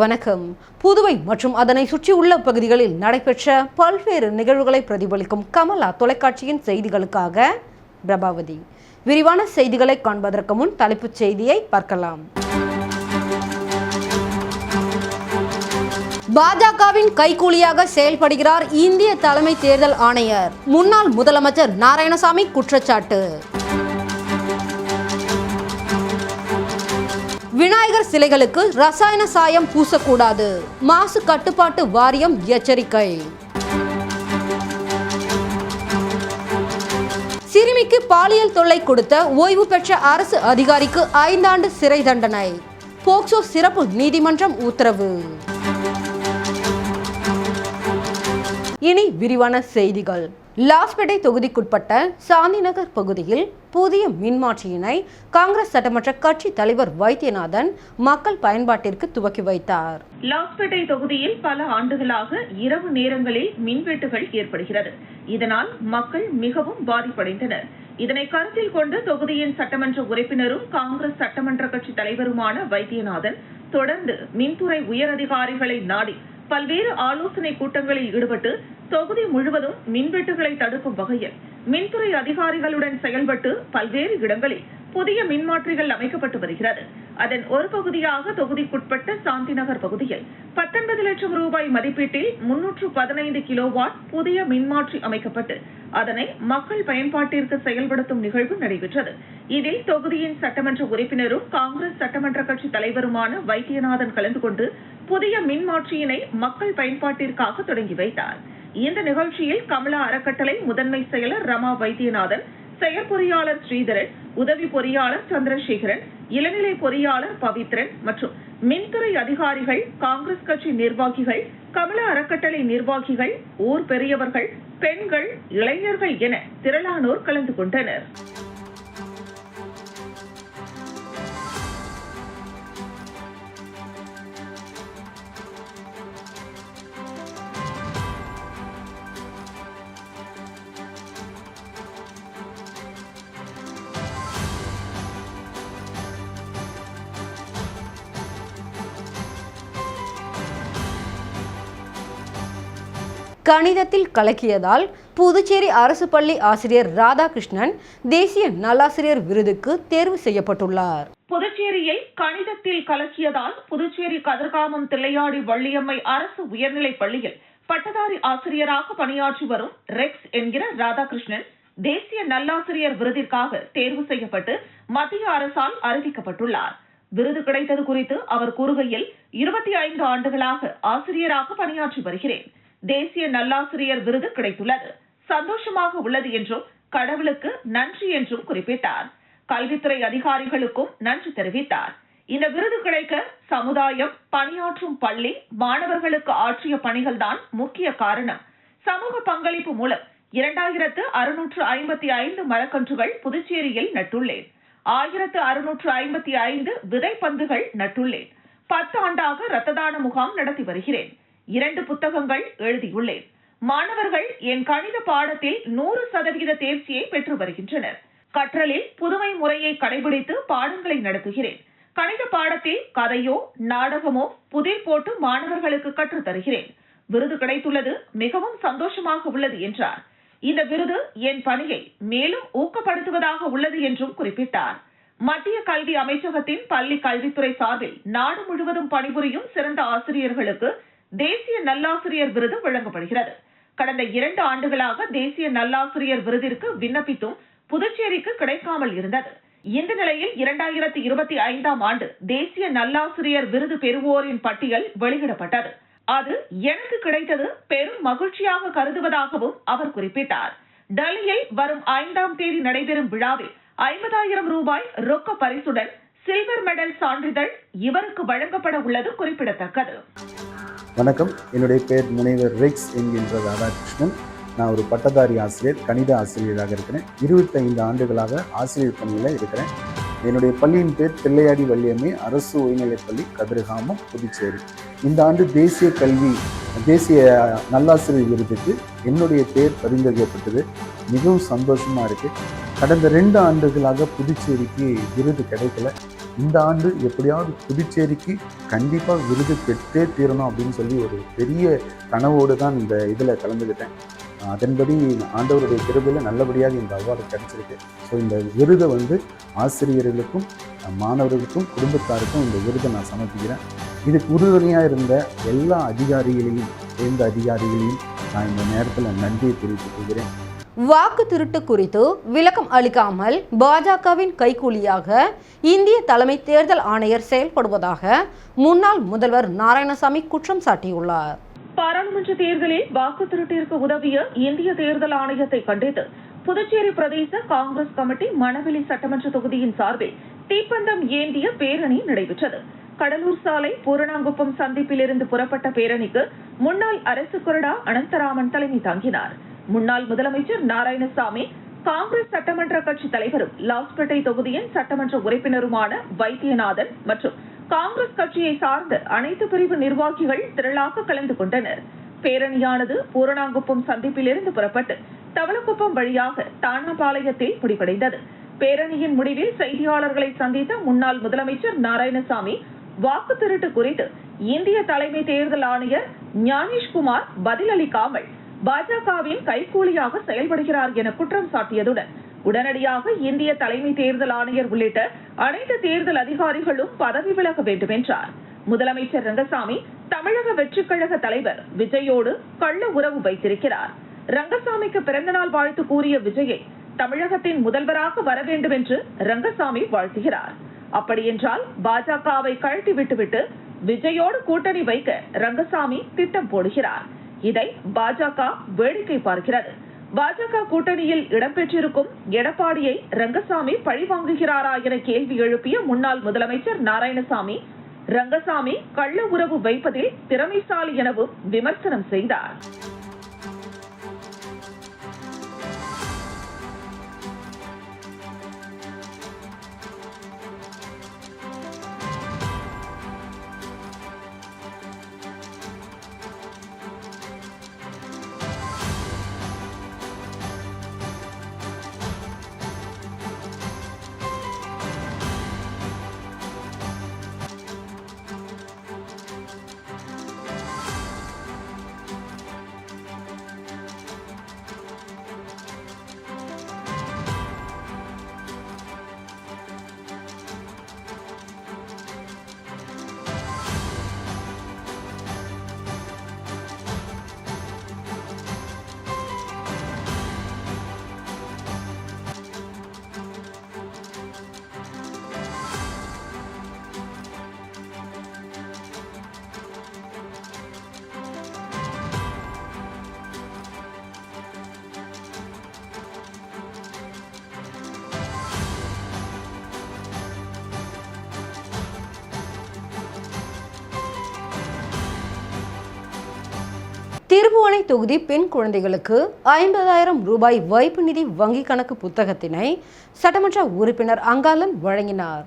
வணக்கம். புதுவை மற்றும் அதனை சுற்றியுள்ள பகுதிகளில் நடைபெற்ற பல்வேறு நிகழ்வுகளை பிரதிபலிக்கும் கமலா தொலைக்காட்சியின் செய்திகளுக்காக பிரபாவதி. விரிவான செய்திகளை காண்பதற்கு முன் தலைப்புச் செய்தியை பார்க்கலாம். பாஜகவின் கைக்கூலியாக செயல்படுகிறார் இந்திய தலைமை தேர்தல் ஆணையர். முன்னாள் முதலமைச்சர் நாராயணசாமி குற்றச்சாட்டு. விநாயகர் சிலைகளுக்கு ரசாயன சாயம் பூசக்கூடாது. மாசு கட்டுப்பாட்டு வாரியம் எச்சரிக்கை. சிறுமிக்கு பாலியல் தொல்லை கொடுத்த ஓய்வு பெற்ற அரசு அதிகாரிக்கு ஐந்தாண்டு சிறை தண்டனை. போக்சோ சிறப்பு நீதிமன்றம் உத்தரவு. இனி விரிவான செய்திகள். லாஸ்பேட்டை தொகுதிக்குட்பட்ட சாந்திநகர் பகுதியில் புதிய மின்மாற்றியினை காங்கிரஸ் சட்டமன்ற கட்சி தலைவர் வைத்தியநாதன் மக்கள் பயன்பாட்டிற்கு துவக்கி வைத்தார். லாஸ்பேட்டை தொகுதியில் பல ஆண்டுகளாக இரவு நேரங்களில் மின்வெட்டுகள் ஏற்படுகிறது. இதனால் மக்கள் மிகவும் பாதிப்படைந்தனர். இதனை கருத்தில் கொண்டு தொகுதியின் சட்டமன்ற உறுப்பினரும் காங்கிரஸ் சட்டமன்ற கட்சி தலைவருமான வைத்தியநாதன் தொடர்ந்து மின்துறை உயரதிகாரிகளை நாடி பல்வேறு ஆலோசனை கூட்டங்களில் ஈடுபட்டு தொகுதி முழுவதும் மின்வெட்டுகளை தடுக்கும் வகையில் மின்துறை அதிகாரிகளுடன் செயல்பட்டு பல்வேறு இடங்களில் புதிய மின்மாற்றிகள் அமைக்கப்பட்டு வருகிறது. அதன் ஒரு பகுதியாக தொகுதிக்குட்பட்ட சாந்தி நகர் பகுதியில் பத்தொன்பது லட்சம் ரூபாய் மதிப்பீட்டில் முன்னூற்று பதினைந்து கிலோவாட் புதிய மின்மாற்றி அமைக்கப்பட்டு அதனை மக்கள் பயன்பாட்டிற்கு செயல்படுத்தும் நிகழ்வு நடைபெற்றது. இதில் தொகுதியின் சட்டமன்ற உறுப்பினரும் காங்கிரஸ் சட்டமன்ற கட்சி தலைவருமான வைத்தியநாதன் கலந்து கொண்டு புதிய மின்மாற்றியினை மக்கள் பயன்பாட்டிற்காக தொடங்கி வைத்தார். இந்த நிகழ்ச்சியில் கமலா அறக்கட்டளை முதன்மை செயலர் ரமா வைத்தியநாதன் செயற்பொறியாளர் ஸ்ரீதரன் உதவி பொறியாளர் சந்திரசேகரன் இளநிலை பொறியாளர் பவித்ரன் மற்றும் மின்துறை அதிகாரிகள் காங்கிரஸ் கட்சி நிர்வாகிகள் கமல அறக்கட்டளை நிர்வாகிகள் ஊர் பெரியவர்கள் பெண்கள் இளைஞர்கள் என திரளானோர் கலந்து கொண்டனர். கணிதத்தில் கலக்கியதால் புதுச்சேரி அரசு பள்ளி ஆசிரியர் ராதாகிருஷ்ணன் தேசிய நல்லாசிரியர் விருதுக்கு தேர்வு செய்யப்பட்டுள்ளார். புதுச்சேரியில் கணிதத்தில் கலக்கியதால் புதுச்சேரி கதிர்காமம் தில்லையாடி வள்ளியம்மை அரசு உயர்நிலைப் பள்ளியில் பட்டதாரி ஆசிரியராக பணியாற்றி வரும் ரெக்ஸ் என்கிற ராதாகிருஷ்ணன் தேசிய நல்லாசிரியர் விருதிற்காக தேர்வு செய்யப்பட்டு மத்திய அரசால் அறிவிக்கப்பட்டுள்ளார். விருது கிடைத்தது குறித்து அவர் கூறுகையில் இருபத்தி ஐந்து ஆண்டுகளாக ஆசிரியராக பணியாற்றி வருகிறேன். தேசிய நல்லாசிரியர் விருது கிடைத்துள்ளது. சந்தோஷமாக உள்ளது என்றும் கடவுளுக்கு நன்றி என்றும் குறிப்பிட்டார். கல்வித்துறை அதிகாரிகளுக்கும் நன்றி தெரிவித்தார். இந்த விருது கிடைக்க சமுதாயம் பணியாற்றும் பள்ளி மாணவர்களுக்கு ஆற்றிய பணிகள் தான் முக்கிய காரணம். சமூக பங்களிப்பு மூலம் இரண்டாயிரத்து அறுநூற்று ஐம்பத்தி ஐந்து மரக்கன்றுகள் புதுச்சேரியில் நட்டுள்ளேன். ஆயிரத்து அறுநூற்று ஐம்பத்தி ஐந்து விதைப்பந்துகள் நட்டுள்ளேன். பத்து ஆண்டாக ரத்ததான முகாம் நடத்தி வருகிறேன். இரண்டு புத்தகங்கள் எழுதியுள்ளேன். மாணவர்கள் என் கணித பாடத்தில் நூறு சதவிகித தேர்ச்சியை பெற்று வருகின்றனர். கற்றலில் புதுமை முறையை கடைபிடித்து பாடங்களை நடத்துகிறேன். கணித பாடத்தில் கதையோ நாடகமோ புதிர் போட்டு மாணவர்களுக்கு கற்றுத் தருகிறேன். விருது கிடைத்துள்ளது மிகவும் சந்தோஷமாக உள்ளது என்றார். இந்த விருது என் பணியை மேலும் ஊக்கப்படுத்துவதாக உள்ளது என்றும் குறிப்பிட்டார். மத்திய கல்வி அமைச்சகத்தின் பள்ளி கல்வித்துறை சார்பில் நாடு முழுவதும் பணிபுரியும் சிறந்த ஆசிரியர்களுக்கு தேசிய நல்லாசிரியர் விருது வழங்கப்படுகிறது. கடந்த இரண்டு ஆண்டுகளாக தேசிய நல்லாசிரியர் விருதிற்கு விண்ணப்பித்தும் புதுச்சேரிக்கு கிடைக்காமல் இருந்தது. இந்த நிலையில் இரண்டாயிரத்தி இருபத்தி ஐந்தாம் ஆண்டு தேசிய நல்லாசிரியர் விருது பெறுவோரின் பட்டியல் வெளியிடப்பட்டது. அது எனக்கு கிடைத்தது பெரும் மகிழ்ச்சியாக கருதுவதாகவும் அவர் குறிப்பிட்டார். டெல்லியில் வரும் ஐந்தாம் தேதி நடைபெறும் விழாவில் ஐம்பதாயிரம் ரூபாய் ரொக்க பரிசுடன் சில்வர் மெடல் சான்றிதழ் இவருக்கு வழங்கப்பட உள்ளது குறிப்பிடத்தக்கது. வணக்கம். என்னுடைய பெயர் முனைவர் ரிக்ஸ் என்கின்ற ராதாகிருஷ்ணன். நான் ஒரு பட்டதாரி ஆசிரியர் கணித ஆசிரியராக இருக்கிறேன். இருபத்தைந்து ஆண்டுகளாக ஆசிரியர் பணியில் இருக்கிறேன். என்னுடைய பள்ளியின் பேர் தில்லையாடி வள்ளியம்மை அரசு உயர்நிலைப்பள்ளி கதிர்காமம் புதுச்சேரி. இந்த ஆண்டு தேசிய கல்வி தேசிய நல்லாசிரியர் விருதுக்கு என்னுடைய பேர் பரிந்துரைக்கப்பட்டது. மிகவும் சந்தோஷமாக இருக்குது கடந்த ரெண்டு ஆண்டுகளாக புதுச்சேரிக்கு விருது கிடைக்கல. இந்த ஆண்டு எப்படியாவது புதுச்சேரிக்கு கண்டிப்பாக விருது பெற்றே தீரணும் அப்படின்னு சொல்லி ஒரு பெரிய கனவோடு தான் இந்த இதில் கலந்துக்கிட்டேன் அதன்படி ஆண்டவருடைய கிருபையில் நல்லபடியாக இந்த அவார்டு கிடைச்சிருக்கு. ஸோ இந்த விருதை வந்து ஆசிரியர்களுக்கும் மாணவர்களுக்கும் குடும்பத்தாருக்கும் இந்த விருதை நான் சமர்ப்பிக்கிறேன். இதுக்கு உறுதுணையாக இருந்த எல்லா அதிகாரிகளையும் சேர்ந்த அதிகாரிகளையும் நான் இந்த நேரத்தில் நன்றியை தெரிவித்துக் கொள்கிறேன். வாக்கு திருட்டு குறித்து விளக்கம் அளிக்காமல் பாஜகவின் கைக்கூலியாக இந்திய தலைமை தேர்தல் ஆணையர் செயல்படுவதாக முன்னாள் முதல்வர் நாராயணசாமி குற்றம் சாட்டியுள்ளார். பாராளுமன்ற தேர்தலில் வாக்கு திருட்டிற்கு உதவிய இந்திய தேர்தல் ஆணையத்தை கண்டித்து புதுச்சேரி பிரதேச காங்கிரஸ் கமிட்டி மணவெளி சட்டமன்ற தொகுதியின் சார்பில் தீப்பந்தம் ஏந்திய பேரணி நடைபெற்றது. கடலூர் சாலை பூரணாங்குப்பம் சந்திப்பிலிருந்து புறப்பட்ட பேரணிக்கு முன்னாள் அரசு கொறடா அனந்தராமன் தலைமை தாங்கினார். முன்னாள் முதலமைச்சர் நாராயணசாமி காங்கிரஸ் சட்டமன்ற கட்சி தலைவரும் லாஸ்பேட்டை தொகுதியின் சட்டமன்ற உறுப்பினருமான வைத்தியநாதன் மற்றும் காங்கிரஸ் கட்சியை சார்ந்த அனைத்து பிரிவு நிர்வாகிகள் திரளாக கலந்து கொண்டனர். பேரணியானது பூரணாங்குப்பம் சந்திப்பிலிருந்து புறப்பட்டு தவளக்குப்பம் வழியாக தானாபாளையத்தில் முடிவடைந்தது. பேரணியின் முடிவில் செய்தியாளர்களை சந்தித்த முன்னாள் முதலமைச்சர் நாராயணசாமி வாக்கு திருட்டு குறித்து இந்திய தலைமை தேர்தல் ஆணையர் ஞானேஷ்குமார் பதிலளிக்காமல் பாஜகவின் கைகூலியாக செயல்படுகிறார் என குற்றம் சாட்டியதுடன் உடனடியாக இந்திய தலைமை தேர்தல் ஆணையர் உள்ளிட்ட அனைத்து தேர்தல் அதிகாரிகளும் பதவி விலக வேண்டும் என்றார். முதலமைச்சர் ரங்கசாமி தமிழக வெற்றிக் கழக தலைவர் விஜயோடு கள்ள உறவு வைத்திருக்கிறார். ரங்கசாமிக்கு பிறந்தநாள் வாழ்த்து கூறிய விஜயை தமிழகத்தின் முதல்வராக வர வேண்டும் என்று ரங்கசாமி வாழ்த்துகிறார். அப்படியென்றால் பாஜகவை கழட்டி விட்டுவிட்டு விஜயோடு கூட்டணி வைக்க ரங்கசாமி திட்டம் போடுகிறார். இதை பாஜக வேடிக்கை பார்க்கிறது. பாஜக கூட்டணியில் இடம்பெற்றிருக்கும் எடப்பாடியை ரங்கசாமி பழிவாங்குகிறாரா என கேள்வி எழுப்பிய முன்னாள் முதலமைச்சர் நாராயணசாமி ரங்கசாமி கள்ள உறவு வைப்பதில் திறமைசாலி எனவும் விமர்சனம் செய்தார். தொகுதி பெண் குழந்தைகளுக்கு ஐம்பதாயிரம் ரூபாய் வைப்பு நிதி வங்கி கணக்கு புத்தகத்தினை சட்டமன்ற உறுப்பினர் அங்காளன் வழங்கினார்.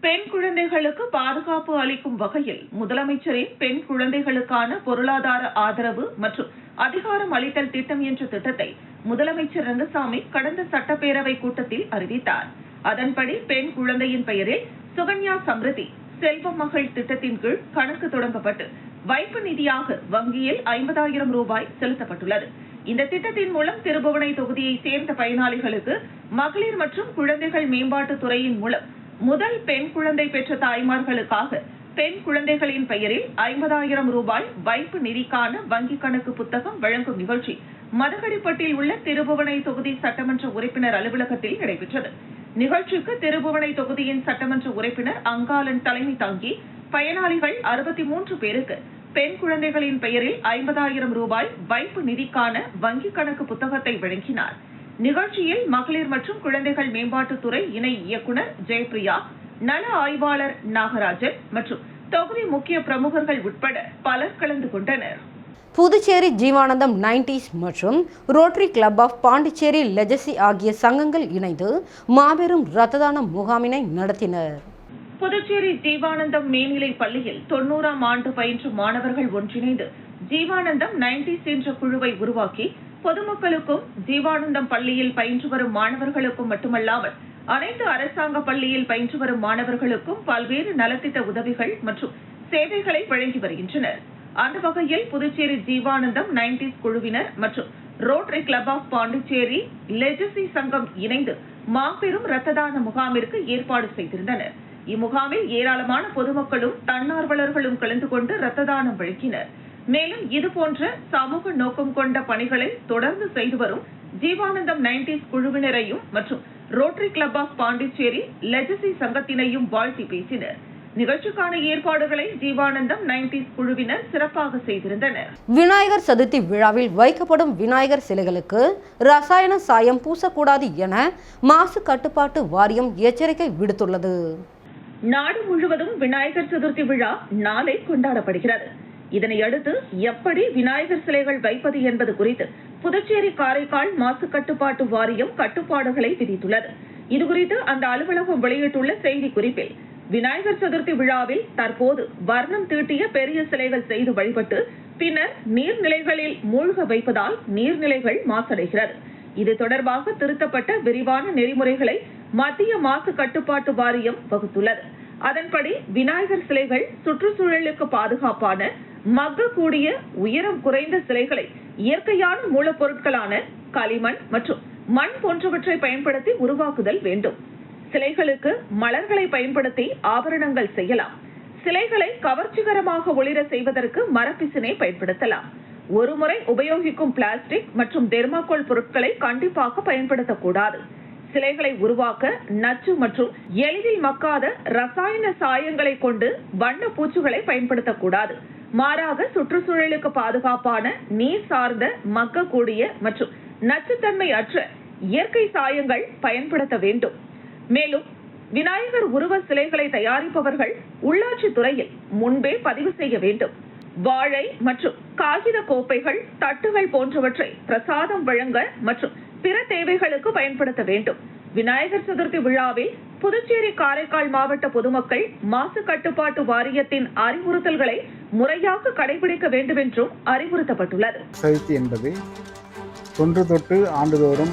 பெண் குழந்தைகளுக்கு பாதுகாப்பு அளிக்கும் வகையில் முதலமைச்சரின் பெண் குழந்தைகளுக்கான பொருளாதார ஆதரவு மற்றும் அதிகாரம் அளித்தல் திட்டம் என்ற திட்டத்தை முதலமைச்சர் ரங்கசாமி கடந்த சட்டப்பேரவை கூட்டத்தில் அறிவித்தார். அதன்படி பெண் குழந்தையின் பெயரில் சுகன்யா சம்ருதி செல்வ மகள் திட்டத்தின் கீழ் கணக்கு தொடங்கப்பட்டு வைப்பு நிதியாக வங்கியில் ஐம்பதாயிரம் ரூபாய் செலுத்தப்பட்டுள்ளது. இந்த திட்டத்தின் மூலம் திருபுவனை தொகுதியை சேர்ந்த பயனாளிகளுக்கு மகளிர் மற்றும் குழந்தைகள் மேம்பாட்டு துறையின் மூலம் முதல் பெண் குழந்தை பெற்ற தாய்மார்களுக்காக பெண் குழந்தைகளின் பெயரில் ஐம்பதாயிரம் ரூபாய் வைப்பு நிதிக்கான வங்கி கணக்கு புத்தகம் வழங்கும் நிகழ்ச்சி மதகடிப்பட்டில் உள்ள திருபுவனை தொகுதி சட்டமன்ற உறுப்பினர் அலுவலகத்தில் நடைபெற்றது. நிகழ்ச்சிக்கு திருபுவனை தொகுதியின் சட்டமன்ற உறுப்பினர் அங்காளன் தலைமை தாங்கி பயனாளிகள் அறுபத்தி மூன்று பேருக்கு பெண் குழந்தைகளின் பெயரில் ஐம்பதாயிரம் ரூபாய் வைப்பு நிதிக்கான வங்கிக் கணக்கு புத்தகத்தை வழங்கினார். நிகழ்ச்சியில் மகளிர் மற்றும் குழந்தைகள் மேம்பாட்டுத்துறை இணை இயக்குனர் ஜெயபிரியா நல ஆய்வாளர் நாகராஜன் மற்றும் தொகுதி முக்கிய பிரமுகர்கள் உட்பட பலர் கலந்து கொண்டனர். புதுச்சேரி ஜீவானந்தம் நைன்டிஸ் மற்றும் rotary club of Pondicherry legacy ஆகிய சங்கங்கள் இணைந்து மாபெரும் ரத்ததான முகாமினை நடத்தினர். புதுச்சேரி ஜீவானந்தம் மேல்நிலை பள்ளியில் தொண்ணூறாம் ஆண்டு பயின்ற மாணவர்கள் ஒன்றிணைந்து ஜீவானந்தம் நைன்டிஸ் என்ற குழுவை உருவாக்கி பொதுமக்களுக்கும் ஜீவானந்தம் பள்ளியில் பயின்று வரும் மாணவர்களுக்கும் மட்டுமல்லாமல் அனைத்து அரசாங்க பள்ளியில் பயின்று வரும் மாணவர்களுக்கும் பல்வேறு நலத்திட்ட உதவிகள் மற்றும் சேவைகளை வழங்கி வருகின்றனர். அந்த வகையில் புதுச்சேரி ஜீவானந்தம் நைன்டிஸ் குழுவினர் மற்றும் rotary club of Pondicherry legacy சங்கம் இணைந்து மாபெரும் ரத்த தான முகாமிற்கு ஏற்பாடு செய்திருந்தனர். இம்முகாமில் ஏராளமான பொதுமக்களும் தன்னார்வலர்களும் கலந்து கொண்டு இரத்த தானம் வழங்கினர் மேலும் இதுபோன்ற சமூக நோக்கம் கொண்ட பணிகளை தொடர்ந்து செய்து வரும் ஜீவானந்தம் நைன்டிஸ் குழுவினரையும் மற்றும் rotary club of Pondicherry legacy சங்கத்தினையும் வாழ்த்தி பேசினர். நிகழ்ச்சிக்கான ஏற்பாடுகளை ஜீவானந்தம் நைன்டிஸ் குழுவினர் சிறப்பாக செய்திருந்தனர். விநாயகர் சதுர்த்தி விழாவில் வைக்கப்படும் விநாயகர் சிலைகளுக்கு ரசாயன சாயம் பூசக்கூடாது என மாசு கட்டுப்பாட்டு வாரியம் எச்சரிக்கை விடுத்துள்ளது. நாடு முழுவதும் விநாயகர் சதுர்த்தி விழா நாளை கொண்டாடப்படுகிறது. இதனையடுத்து எப்படி விநாயகர் சிலைகள் வைப்பது என்பது குறித்து புதுச்சேரி காரைக்கால் மாசு கட்டுப்பாட்டு வாரியம் கட்டுப்பாடுகளை விதித்துள்ளது. இதுகுறித்து அந்த அலுவலகம் வெளியிட்டுள்ள செய்தி குறிப்பில் விநாயகர் சதுர்த்தி விழாவில் தற்போது வர்ணம் தீட்டிய பெரிய சிலைகள் செய்து வழிபட்டு பின்னர் நீர்நிலைகளில் மூழ்க வைப்பதால் நீர்நிலைகள் மாசடைகிறது. இது தொடர்பாக திருத்தப்பட்ட விரிவான நெறிமுறைகளை மத்திய மாசு கட்டுப்பாட்டு வாரியம் வகுத்துள்ளது. அதன்படி விநாயகர் சிலைகள் சுற்றுச்சூழலுக்கு பாதுகாப்பான மக்கக்கூடிய உயரம் குறைந்த சிலைகளை இயற்கையான மூலப்பொருட்களான களிமண் மற்றும் மண் போன்றவற்றை பயன்படுத்தி உருவாக்குதல் வேண்டும். சிலைகளுக்கு மலர்களை பயன்படுத்தி ஆபரணங்கள் செய்யலாம். சிலைகளை கவர்ச்சிகரமாக ஒளிர செய்வதற்கு மரப்பிசினை பயன்படுத்தலாம். ஒருமுறை உபயோகிக்கும் பிளாஸ்டிக் மற்றும் தெர்மாகோல் பொருட்களை கண்டிப்பாக பயன்படுத்தக்கூடாது. சிலைகளை உருவாக்க நச்சு மற்றும் எளிதில் மக்காத ரசாயன சாயங்களை கொண்டு வண்ண பூச்சுகளை பயன்படுத்தக்கூடாது. மாறாக சுற்றுச்சூழலுக்கு பாதுகாப்பான நீர் சார்ந்த மக்கக்கூடிய மற்றும் நச்சுத்தன்மை அற்ற இயற்கை சாயங்கள் பயன்படுத்த வேண்டும். மேலும் விநாயகர் உருவ சிலைகளை தயாரிப்பவர்கள் உள்ளாட்சி துறையில் முன்பே பதிவு செய்ய வேண்டும். வாழை மற்றும் காகித கோப்பைகள் தட்டுகள் போன்றவற்றை பிரசாதம் வழங்க மற்றும் பிற தேவைகளுக்கு பயன்படுத்த வேண்டும். விநாயகர் சதுர்த்தி விழாவில் புதுச்சேரி காரைக்கால் மாவட்ட பொதுமக்கள் மாசு கட்டுப்பாட்டு வாரியத்தின் அறிவுறுத்தல்களை முறையாக கடைபிடிக்க வேண்டும் என்றும் அறிவுறுத்தப்பட்டுள்ளது. சதுர்த்தி என்பது தொன்று தொட்டு ஆண்டுதோறும்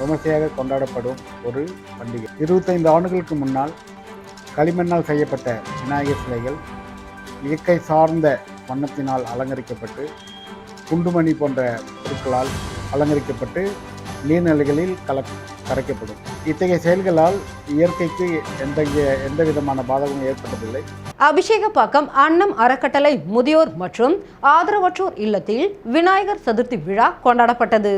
விமர்சையாக கொண்டாடப்படும் ஒரு பண்டிகை. இருபத்தைந்து ஆண்டுகளுக்கு முன்னால் களிமண்ணால் செய்யப்பட்ட விநாயகர் சிலைகள் இயற்கை சார்ந்த வண்ணத்தினால் அலங்கரிக்கப்பட்டு குண்டுமணி போன்ற பொருட்களால் அலங்கரிக்கப்பட்டு நீர்நிலைகளில் கல கரைக்கப்படும். இத்தகைய செயல்களால் இயற்கைக்கு எந்த எந்த விதமான பாதகமும் ஏற்பட்டதில்லை. அபிஷேகப்பாக்கம் அன்னம் அறக்கட்டளை முதியோர் மற்றும் ஆதரவற்றோர் இல்லத்தில் விநாயகர் சதுர்த்தி விழா கொண்டாடப்பட்டது.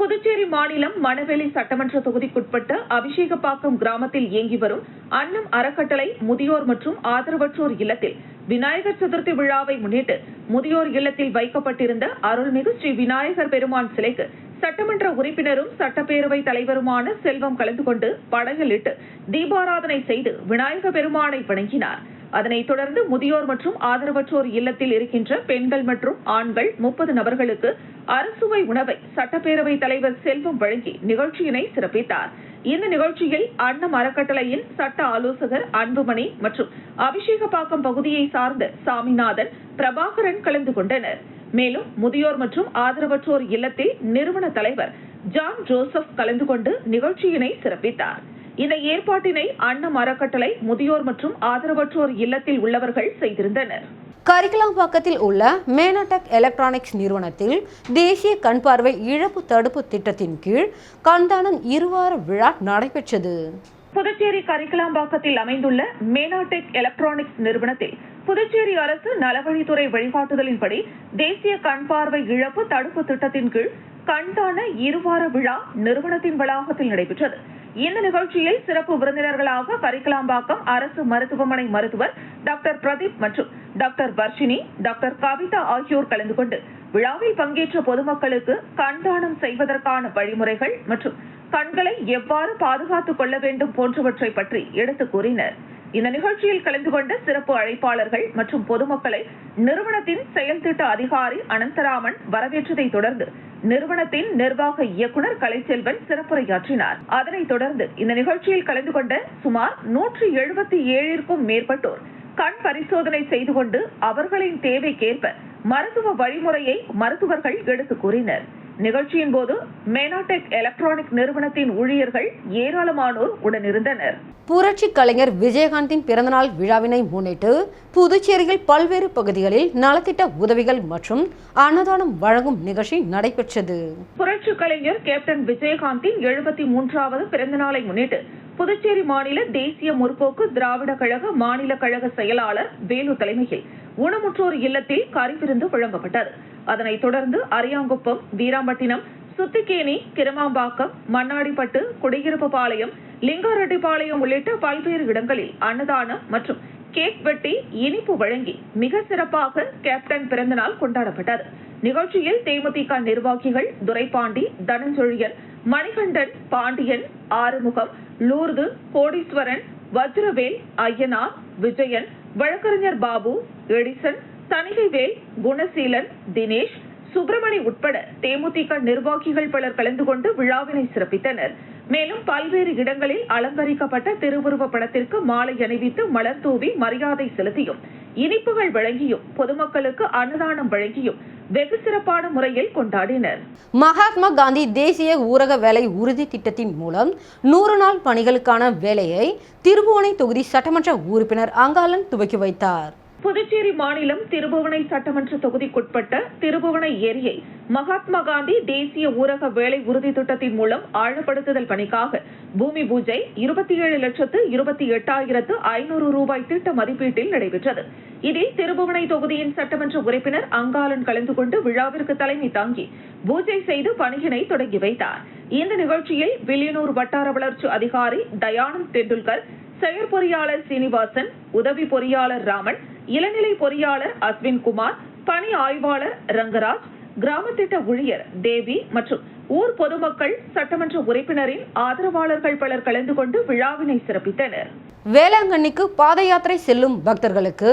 புதுச்சேரி மாநிலம் மணவெளி சட்டமன்ற தொகுதிக்குட்பட்ட அபிஷேகப்பாக்கம் கிராமத்தில் இயங்கி வரும் அன்னம் அறக்கட்டளை முதியோர் மற்றும் ஆதரவற்றோர் இல்லத்தில் விநாயகர் சதுர்த்தி விழாவை முன்னிட்டு முதியோர் இல்லத்தில் வைக்கப்பட்டிருந்த அருள்மிகு ஸ்ரீ விநாயகர் பெருமான் சிலைக்கு சட்டமன்ற உறுப்பினரும் சட்டப்பேரவை தலைவருமான செல்வம் கலந்து கொண்டு படையலிட்டு தீபாராதனை செய்து விநாயக பெருமானை வணங்கினார். அதனைத் தொடர்ந்து முதியோர் மற்றும் ஆதரவற்றோர் இல்லத்தில் இருக்கின்ற பெண்கள் மற்றும் ஆண்கள் முப்பது நபர்களுக்கு அரசுவை உணவை சட்டப்பேரவை தலைவர் செல்வம் வழங்கி நிகழ்ச்சியினை சிறப்பித்தார். இந்த நிகழ்ச்சியில் அன்னம் அறக்கட்டளையின் சட்ட ஆலோசகர் அன்புமணி மற்றும் அபிஷேகப்பாக்கம் பகுதியை சார்ந்த சாமிநாதன் பிரபாகரன் கலந்து கொண்டனா் மேலும் முதியோர் மற்றும் ஆதரவற்றோர் இல்லத்தில் நிறுவன தலைவர் ஜான் ஜோசப் கலந்து கொண்டு நிகழ்ச்சியினை சிறப்பித்தார். இந்த ஏற்பாட்டினை அன்னம் அறக்கட்டளை முதியோர் மற்றும் ஆதரவற்றோர் இல்லத்தில் உள்ளவர்கள் செய்திருந்தனர். கரிக்கலாம்பாக்கத்தில் உள்ள மேனடெக் எலக்ட்ரானிக்ஸ் நிறுவனத்தில் தேசிய கண் பார்வை இழப்பு தடுப்பு திட்டத்தின் கீழ் கண்தானம் இருவார விழா நடைபெற்றது. புதுச்சேரி கரிக்கலாம்பாக்கத்தில் அமைந்துள்ள மேனாடெக் எலக்ட்ரானிக்ஸ் நிறுவனத்தில் புதுச்சேரி அரசு நலவழித்துறை வழிகாட்டுதலின்படி தேசிய கண் பார்வை இழப்பு தடுப்பு திட்டத்தின் கீழ் கண்தான இருவார விழா நிறுவனத்தின் வளாகத்தில் நடைபெற்றது. இந்த நிகழ்ச்சியில் சிறப்பு விருந்தினர்களாக கரிக்கலாம்பாக்கம் அரசு மருத்துவமனை மருத்துவர் டாக்டர் பிரதீப் மற்றும் டாக்டர் வர்ஷினி டாக்டர் கவிதா ஆகியோர் கலந்து கொண்டு விழாவில் பங்கேற்ற பொதுமக்களுக்கு கண்தானம் செய்வதற்கான வழிமுறைகள் மற்றும் கண்களை எவ்வாறு பாதுகாத்துக் கொள்ள வேண்டும் போன்றவற்றை பற்றி எடுத்துக் கூறினா் இந்த நிகழ்ச்சியில் கலந்து கொண்ட சிறப்பு அழைப்பாளர்கள் மற்றும் பொதுமக்களை நிறுவனத்தின் செயல் திட்ட அதிகாரி அனந்தராமன் வரவேற்றதை தொடர்ந்து நிறுவனத்தின் நிர்வாக இயக்குனர் கலைச்செல்வன் சிறப்புரையாற்றினார். அதனைத் தொடர்ந்து இந்த நிகழ்ச்சியில் கலந்து கொண்ட சுமார் நூற்றி எழுபத்தி ஏழிற்கும் மேற்பட்டோர் கண் பரிசோதனை செய்து கொண்டு அவர்களின் தேவைக்கேற்ப மருத்துவ வழிமுறையை மருத்துவர்கள் எடுத்து கூறினர். நிகழ்ச்சியின் போது மேனாடெக் எலக்ட்ரானிக் நிறுவனத்தின் ஊழியர்கள் ஏராளமானோர் உடனிருந்தனர். புரட்சி கலைஞர் விஜயகாந்தின் பிறந்தநாள் விழாவினை முன்னிட்டு புதுச்சேரியில் பல்வேறு பகுதிகளில் நலத்திட்ட உதவிகள் மற்றும் அன்னதானம் வழங்கும் நிகழ்ச்சி நடைபெற்றது. புரட்சி கலைஞர் கேப்டன் விஜயகாந்தின் எழுபத்தி மூன்றாவது பிறந்த நாளை முன்னிட்டு புதுச்சேரி மாநில தேசிய முற்போக்கு திராவிட கழக மாநில கழக செயலாளர் வேலு தலைமையில் ஊனமுற்றோர் இல்லத்தில் கறிவிருந்து வழங்கப்பட்டது அதனைத் தொடர்ந்து அரியாங்குப்பம் வீராம்பட்டினம் சுத்திக்கேணி கிருமாம்பாக்கம் மண்ணாடிப்பட்டு குடியிருப்பு பாளையம் லிங்காரெட்டிப்பாளையம் உள்ளிட்ட பல்வேறு இடங்களில் அன்னதானம் மற்றும் கேக் வெட்டி இனிப்பு வழங்கி மிக சிறப்பாக கேப்டன் பிறந்தநாள் கொண்டாடப்பட்டது. நிகழ்ச்சியில் தேமுதிக நிர்வாகிகள் துரைபாண்டி தனஞ்சொழியன் மணிகண்டன் பாண்டியன் ஆறுமுகம் லூர்து கோடீஸ்வரன் வஜ்ரவேல் ஐயனார் விஜயன் வழக்கறிஞர் பாபு எடிசன் தணிகைவேல் குணசீலன் தினேஷ் சுப்பிரமணி உட்பட தேமுதிக நிர்வாகிகள் பலர் கலந்து கொண்டு விழாவினை சிறப்பித்தனர். மேலும் பல்வேறு இடங்களில் அலங்கரிக்கப்பட்ட திருவுருவ படத்திற்கு மாலை அணிவித்து மலர் தூவி மரியாதை செலுத்தியும் இனிப்புகள் வழங்கியும் பொதுமக்களுக்கு அன்னதானம் வழங்கியும் வெகு சிறப்பான முறையில் கொண்டாடினர். மகாத்மா காந்தி தேசிய ஊரக வேலை உறுதி திட்டத்தின் மூலம் நூறு நாள் பணிகளுக்கான வேலையை திருபுவனை தொகுதி சட்டமன்ற உறுப்பினர் அங்காளன் துவக்கி வைத்தார். புதுச்சேரி மாநிலம் திருபுவனை சட்டமன்ற தொகுதிக்குட்பட்ட திருபுவனை ஏரியை மகாத்மா காந்தி தேசிய ஊரக வேலை உறுதி திட்டத்தின் மூலம் ஆழப்படுத்துதல் பணிக்காக பூமி பூஜை இருபத்தி ஏழு லட்சத்து இருபத்தி எட்டாயிரத்து ஐநூறு ரூபாய் திட்ட மதிப்பீட்டில் நடைபெற்றது. இதில் திருபுவனை தொகுதியின் சட்டமன்ற உறுப்பினர் அங்காளன் கலந்து கொண்டு விழாவிற்கு தலைமை தாங்கி பூஜை செய்து பணியினை தொடங்கி வைத்தார். இந்த நிகழ்ச்சியில் வில்லியனூர் வட்டார வளர்ச்சி அதிகாரி தயானந்த் டெண்டுல்கர் செயற்பொறியாளர் சீனிவாசன் உதவி பொறியாளர் ராமன் இளநிலை பொறியாளர் அஸ்வின் குமார் பணி ஆய்வாளர் ரங்கராஜ் கிராம திட்ட ஊழியர் தேவி மற்றும் ஊர் பொதுமக்கள் சட்டமன்ற உறுப்பினரின் ஆதரவாளர்கள் பலர் கலந்து கொண்டு விழாவினை சிறப்பித்தனர். வேளாங்கண்ணிக்கு பாத யாத்திரை செல்லும் பக்தர்களுக்கு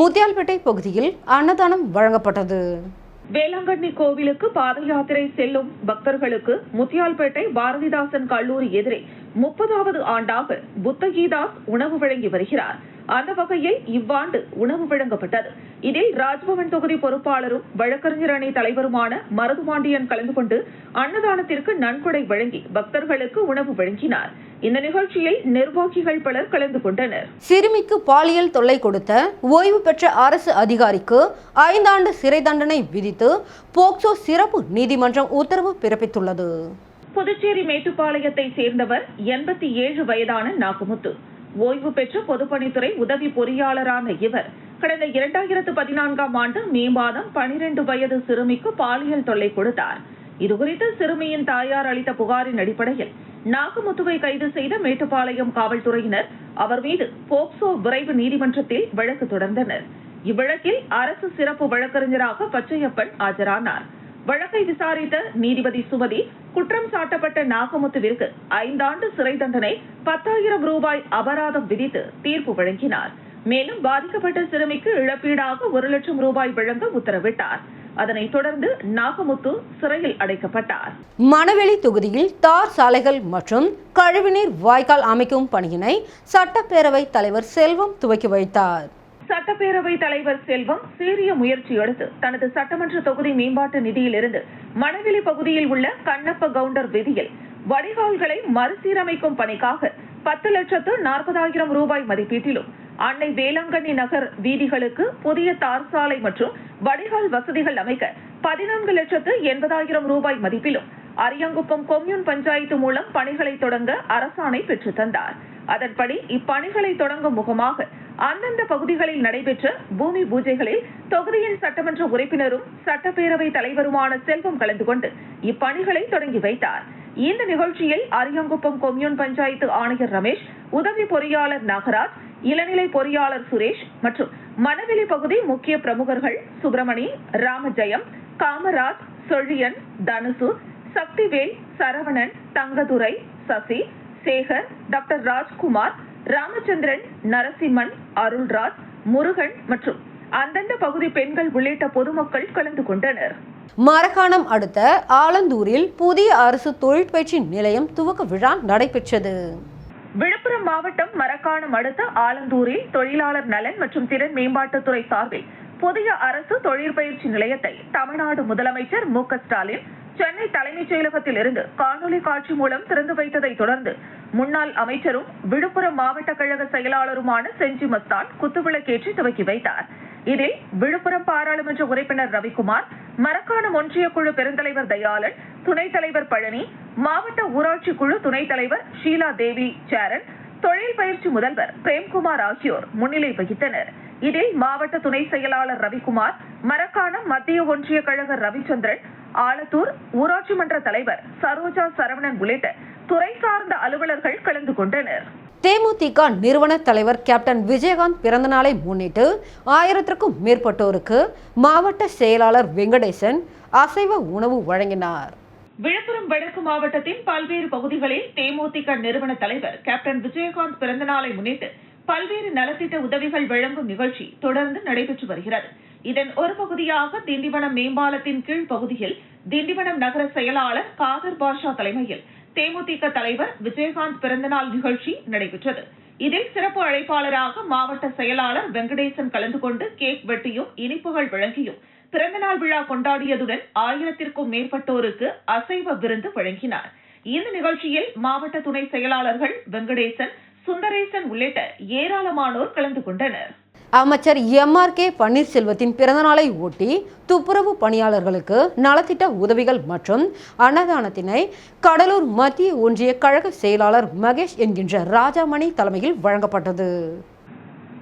முத்தியால்பேட்டை பகுதியில் அன்னதானம் வழங்கப்பட்டது. வேளாங்கண்ணி கோவிலுக்கு பாத யாத்திரை செல்லும் பக்தர்களுக்கு முத்தியால்பேட்டை பாரதிதாசன் கல்லூரி எதிரே முப்பதாவது ஆண்டாக புத்தகீதாஸ் உணவு வழங்கி வருகிறார். அந்த வகையில் இவ்வாண்டு உணவு வழங்கப்பட்டது. இதில் ராஜ்பவன் தொகுதி பொறுப்பாளரும் வழக்கறிஞர் அணி தலைவருமான மருதுபாண்டியன் கலந்து கொண்டு அன்னதானத்திற்கு நன்கொடை வழங்கி பக்தர்களுக்கு உணவு வழங்கினார். இந்த நிகழ்ச்சியில் நிர்வாகிகள் பலர் கலந்து கொண்டனர். சிறுமிக்கு பாலியல் தொல்லை கொடுத்த ஓய்வு பெற்ற அரசு அதிகாரிக்கு ஐந்தாண்டு சிறை தண்டனை விதித்து போக்சோ சிறப்பு நீதிமன்றம் உத்தரவு பிறப்பித்துள்ளது. புதுச்சேரி மேட்டுப்பாளையத்தை சேர்ந்தவர் எண்பத்தி ஏழு வயதான நாகுமுத்து ஓய்வு பெற்ற பொதுப்பணித்துறை உதவி பொறியாளரான இவர் கடந்த இரண்டாயிரத்து பதினான்காம் ஆண்டு மே மாதம் பனிரெண்டு வயது சிறுமிக்கு பாலியல் தொல்லை கொடுத்தார். இதுகுறித்து சிறுமியின் தாயார் அளித்த புகாரின் அடிப்படையில் நாகமுத்துவை கைது செய்த மேட்டுப்பாளையம் காவல்துறையினர் அவர் மீது போக்சோ விரைவு நீதிமன்றத்தில் வழக்கு தொடர்ந்தனர். இவ்வழக்கில் அரசு சிறப்பு வழக்கறிஞராக பச்சையப்பன் ஆஜரானார். வழக்கை விசாரித்த நீதிபதி சுமதி குற்றம் சாட்டப்பட்ட நாகமுத்துவிற்கு ஐந்தாண்டு சிறை தண்டனை பத்தாயிரம் ரூபாய் அபராதம் விதித்து தீர்ப்பு வழங்கினார். மேலும் பாதிக்கப்பட்ட சிறுமிக்கு இழப்பீடாக ஒரு லட்சம் ரூபாய் வழங்க உத்தரவிட்டார். அதனைத் தொடர்ந்து நாகமுத்து சிறையில் அடைக்கப்பட்டார். மணவெளி தொகுதியில் தார் சாலைகள் மற்றும் கழிவுநீர் வாய்க்கால் அமைக்கும் பணியினை சட்டப்பேரவை தலைவர் செல்வம் துவக்கி வைத்தார். சட்டப்பேரவை தலைவர் செல்வம் சீரிய முயற்சி எடுத்து தனது சட்டமன்ற தொகுதி மேம்பாட்டு நிதியிலிருந்து மணவெளி பகுதியில் உள்ள கண்ணப்ப கவுண்டர் வீதியில் வடிகால்களை மறுசீரமைக்கும் பணிக்காக பத்து லட்சத்து நாற்பதாயிரம் ரூபாய் மதிப்பீட்டிலும் அன்னை வேளாங்கண்ணி நகர் வீதிகளுக்கு புதிய தார் சாலை மற்றும் வடிகால் வசதிகள் அமைக்க பதினான்கு லட்சத்து எண்பதாயிரம் ரூபாய் மதிப்பிலும் அரியங்குப்பம் கொம்யூன் பஞ்சாயத்து மூலம் பணிகளை தொடங்க அரசாணை பெற்றுத் தந்தார். அதன்படி இப்பணிகளை தொடங்கும் முகமாக அந்தந்த பகுதிகளில் நடைபெற்ற பூமி பூஜைகளில் தொகுதியின் சட்டமன்ற உறுப்பினரும் சட்டப்பேரவை தலைவருமான செல்வம் கலந்து கொண்டு இப்பணிகளை தொடங்கி வைத்தார். இந்த நிகழ்ச்சியில் அரியங்குப்பம் கொம்யூன் பஞ்சாயத்து ஆணையர் ரமேஷ் உதவி பொறியாளர் நாகராஜ் இளநிலை பொறியாளர் சுரேஷ் மற்றும் மணவெளி பகுதி முக்கிய பிரமுகர்கள் சுப்பிரமணி ராமஜெயம் காமராஜ் சொழியன் தனுசு சக்திவேல் சரவணன் தங்கதுரை சசி சேகர் டாக்டர் ராஜ்குமார் ராமச்சந்திரன் நரசிம்மன் அருள்ராஜ் முருகன் மற்றும் அந்தந்த பகுதி பெண்கள் உள்ளிட்ட பொதுமக்கள் கலந்து கொண்டனர். மரக்காணம் அடுத்த ஆலந்தூரில் புதிய அரசு தொழிற்பயிற்சி நிலையம் துவக்க விழா நடைபெற்றது. விழுப்புரம் மாவட்டம் மரக்காணம் அடுத்த ஆலந்தூரில் தொழிலாளர் நலன் மற்றும் திறன் மேம்பாட்டுத்துறை சார்பில் புதிய அரசு தொழிற்பயிற்சி நிலையத்தை தமிழ்நாடு முதலமைச்சர் மு ஸ்டாலின் சென்னை தலைமைச் செயலகத்தில் இருந்து காணொலி காட்சி மூலம் திறந்து வைத்ததை தொடர்ந்து முன்னாள் அமைச்சரும் விழுப்புரம் மாவட்ட கழக செயலாளருமான செஞ்சி மஸ்தான் குத்துவிளக்கேற்றி துவக்கி வைத்தார். இதில் விழுப்புரம் பாராளுமன்ற உறுப்பினர் ரவிக்குமார் மரக்காணம் ஒன்றிய குழு பெருந்தலைவர் தயாளன் துணைத் தலைவர் பழனி மாவட்ட ஊராட்சி குழு துணைத் தலைவர் ஷீலா தேவி சேரன் தொழில் பயிற்சி முதல்வர் பிரேம்குமார் ஆகியோர் முன்னிலை வகித்தனர். இதில் மாவட்ட துணை செயலாளர் ரவிக்குமார் மரக்காணம் மத்திய ஒன்றிய கழக ரவிச்சந்திரன் ஆலத்தூர் ஊராட்சி மன்ற தலைவர் சரோஜா சரவணன் உள்ளிட்ட துறை சார்ந்த அலுவலர்கள் கலந்து கொண்டனர். தேமுதிக நிறுவன தலைவர் கேப்டன் விஜயகாந்த் பிறந்தநாளை முன்னிட்டு ஆயிரத்திற்கும் மேற்பட்டோருக்கு மாவட்ட செயலாளர் வெங்கடேசன் அசைவ உணவு வழங்கினார். விழுப்புரம் வடக்கு மாவட்டத்தின் பல்வேறு பகுதிகளில் தேமுதிக நிறுவன தலைவர் கேப்டன் விஜயகாந்த் பிறந்தநாளை முன்னிட்டு பல்வேறு நலத்திட்ட உதவிகள் வழங்கும் நிகழ்ச்சி தொடர்ந்து நடைபெற்று வருகிறது. இதன் ஒரு பகுதியாக திண்டிவனம் மேம்பாலத்தின் கீழ் பகுதியில் திண்டிவனம் நகர செயலாளர் காதர் பாஷா தலைமையில் தேமுதிக தலைவர் விஜயகாந்த் பிறந்தநாள் நிகழ்ச்சி நடைபெற்றது. இதில் சிறப்பு அழைப்பாளராக மாவட்ட செயலாளர் வெங்கடேசன் கலந்து கொண்டு கேக் வெட்டியும் இனிப்புகள் வழங்கியும் பிறந்தநாள் விழா கொண்டாடியதுடன் ஆயிரத்திற்கும் மேற்பட்டோருக்கு அசைவ விருந்து வழங்கினார். இந்த நிகழ்ச்சியில் மாவட்ட துணை செயலாளர்கள் வெங்கடேசன் சுந்தரேசன் உள்ளிட்ட ஏராளமானோர் கலந்து கொண்டனர். அமைச்சர் எம் ஆர் கே பன்னீர்செல்வத்தின் பிறந்தநாளை ஒட்டி துப்புரவு பணியாளர்களுக்கு நலத்திட்ட உதவிகள் மற்றும் அன்னதானத்தினை கடலூர் மத்திய ஒன்றிய கழக செயலாளர் மகேஷ் என்கின்ற ராஜாமணி தலைமையில் வழங்கப்பட்டது.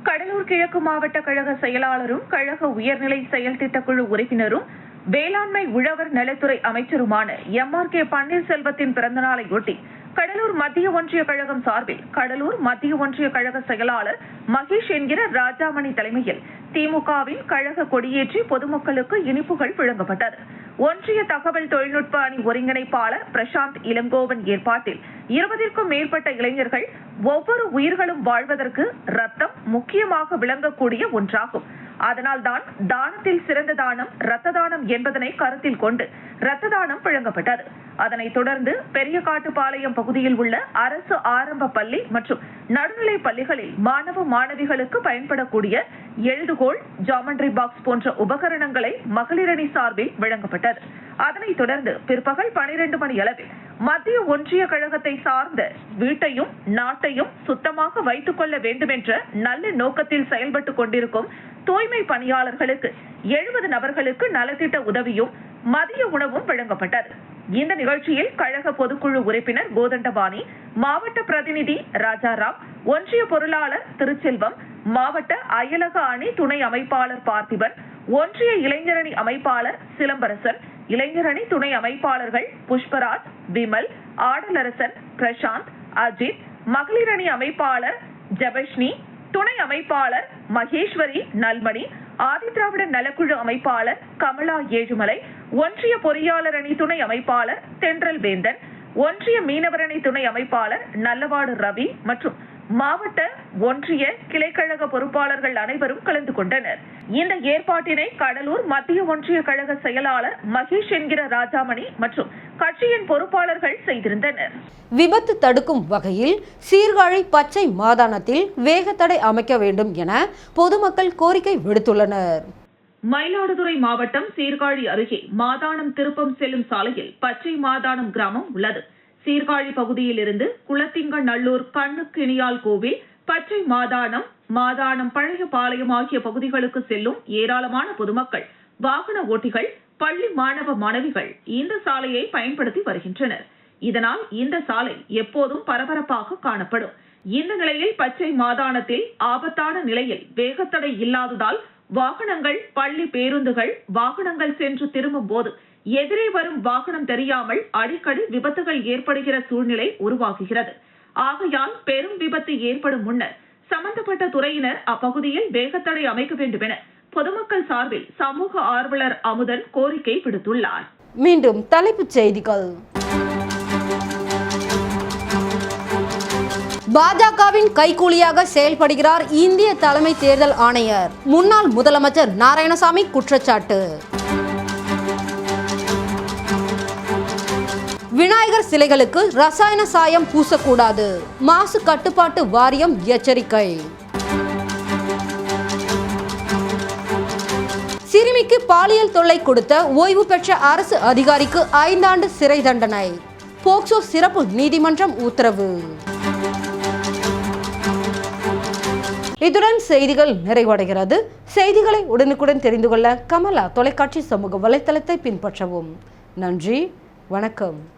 கடலூர் கிழக்கு மாவட்ட கழக செயலாளரும் கழக உயர்நிலை செயல் திட்டக்குழு உறுப்பினரும் வேளாண்மை உழவர் நலத்துறை அமைச்சருமான எம் ஆர் கே பன்னீர்செல்வத்தின் பிறந்தநாளை ஒட்டி கடலூர் மத்திய ஒன்றிய கழகம் சார்பில் கடலூர் மத்திய ஒன்றிய கழக செயலாளர் மகேஷ் என்கிற ராஜாமணி தலைமையில் திமுகவின் கழக கொடியேற்றி பொதுமக்களுக்கு இனிப்புகள் வழங்கப்பட்டது. ஒன்றிய தகவல் தொழில்நுட்ப அணி ஒருங்கிணைப்பாளர் பிரசாந்த் இளங்கோவன் ஏற்பாட்டில் இருபதிற்கும் மேற்பட்ட இளைஞர்கள் ஒவ்வொரு உயிர்களும் வாழ்வதற்கு ரத்தம் முக்கியமாக விளங்கக்கூடிய ஒன்றாகும். அதனால்தான் தானத்தில் சிறந்த தானம் ரத்த தானம் என்பதனை கருத்தில் கொண்டு ரத்த தானம் வழங்கப்பட்டது அதனைத் தொடர்ந்து பெரிய காட்டுப்பாளையம் பகுதியில் உள்ள அரசு ஆரம்ப பள்ளி மற்றும் நடுநிலை பள்ளிகளில் மாணவ மாணவிகளுக்கு பயன்படக்கூடிய எழுதுகோள் ஜாமண்ட்ரி பாக்ஸ் போன்ற உபகரணங்களை மகளிரணி சார்பில் வழங்கப்பட்டது. அதனைத் தொடர்ந்து பிற்பகல் பனிரெண்டு மணி அளவில் மத்திய ஒன்றிய கழகத்தை சார்ந்த வீட்டையும் நாட்டையும் சுத்தமாக வைத்துக் கொள்ள வேண்டும் என்ற நல்ல நோக்கத்தில் செயல்பட்டு கொண்டிருக்கும் தூய்மை பணியாளர்களுக்கு எழுபது நபர்களுக்கு நலத்திட்ட உதவியும் மதிய உணவும் வழங்கப்பட்டது. இந்த நிகழ்ச்சியில் கழக பொதுக்குழு உறுப்பினர் கோதண்டபாணி மாவட்ட பிரதிநிதி ராஜாராம் ஒன்றிய பொருளாளர் திருச்செல்வம் மாவட்ட அயலக அணி துணை அமைப்பாளர் பார்த்திபன் ஒன்றிய இளைஞரணி அமைப்பாளர் சிலம்பரசன் இளைஞரணி துணை அமைப்பாளர்கள் புஷ்பராஜ் விமல் ஆடலரசன் பிரசாந்த் அஜித் மகளிரணி அமைப்பாளர் ஜபஷ்னி துணை அமைப்பாளர் மகேஸ்வரி நல்மணி ஆதிதிராவிட நலக்குழு அமைப்பாளர் கமலா ஏழுமலை ஒன்றிய பொறியாளர் அணி துணை அமைப்பாளர் தென்றல் வேந்தன் ஒன்றிய மீனவர் அணி துணை அமைப்பாளர் நல்லவாடு ரவி மற்றும் மாவட்ட ஒன்றிய கிளைக்கழக பொறுப்பாளர்கள் அனைவரும் கலந்து கொண்டனர். இந்த ஏற்பாட்டினை கடலூர் மத்திய ஒன்றிய கழக செயலாளர் மகேஷ் என்கிற ராஜாமணி மற்றும் கட்சியின் பொறுப்பாளர்கள் செய்திருந்தனர். விபத்து தடுக்கும் வகையில் சீர்காழி பச்சை மாதானத்தில் வேகத்தடை அமைக்க வேண்டும் என பொதுமக்கள் கோரிக்கை விடுத்துள்ளனர். மயிலாடுதுறை மாவட்டம் சீர்காழி அருகே மாதானம் திருப்பம் செல்லும் சாலையில் பச்சை மாதானம் கிராமம் உள்ளது. சீர்காழி பகுதியிலிருந்து இருந்து நல்லூர் கண்ணுக்கிணியால் கோவில் பச்சை மாதானம் மாதானம் பழைய பாளையம் ஆகிய பகுதிகளுக்கு செல்லும் ஏராளமான பொதுமக்கள் வாகன ஓட்டிகள் பள்ளி மாணவ மாணவிகள் இந்த சாலையை பயன்படுத்தி வருகின்றனர். இதனால் இந்த சாலை எப்போதும் பரபரப்பாக காணப்படும். இந்த நிலையில் பச்சை மாதானத்தில் ஆபத்தான நிலையில் வேகத்தடை இல்லாததால் வாகனங்கள் பள்ளி பேருந்துகள் வாகனங்கள் சென்று திரும்பும் போது எதிரே வரும் வாகனம் தெரியாமல் அடிக்கடி விபத்துகள் ஏற்படுகிற சூழ்நிலை உருவாகுகிறது. ஆகையால் பெரும் விபத்து ஏற்படும் முன்னர் சம்பந்தப்பட்ட துறையினர் அப்பகுதியில் வேகத்தடை அமைக்க வேண்டும் என பொதுமக்கள் சார்பில் சமூக ஆர்வலர் அமுதன் கோரிக்கை விடுத்துள்ளார். மீண்டும் தலைப்புச் செய்திகள். பாஜகவின் கைக்கூலியாக செயல்படுகிறார் இந்திய தலைமை தேர்தல் ஆணையர். முன்னாள் முதலமைச்சர் நாராயணசாமி குற்றச்சாட்டு. விநாயகர் சிலைகளுக்கு ரசாயன சாயம் பூசக்கூடாது. மாசு கட்டுப்பாட்டு வாரியம் எச்சரிக்கை. சிறுமிக்கு பாலியல் தொல்லை கொடுத்த ஓய்வு பெற்ற அரசு அதிகாரிக்கு ஐந்தாண்டு சிறை தண்டனை. போக்சோ சிறப்பு நீதிமன்றம் உத்தரவு. இத்துடன் செய்திகள் நிறைவடைகிறது. செய்திகளை உடனுக்குடன் தெரிந்து கொள்ள கமலா தொலைக்காட்சி சமூக வலைத்தளத்தை பின்பற்றவும். நன்றி. வணக்கம்.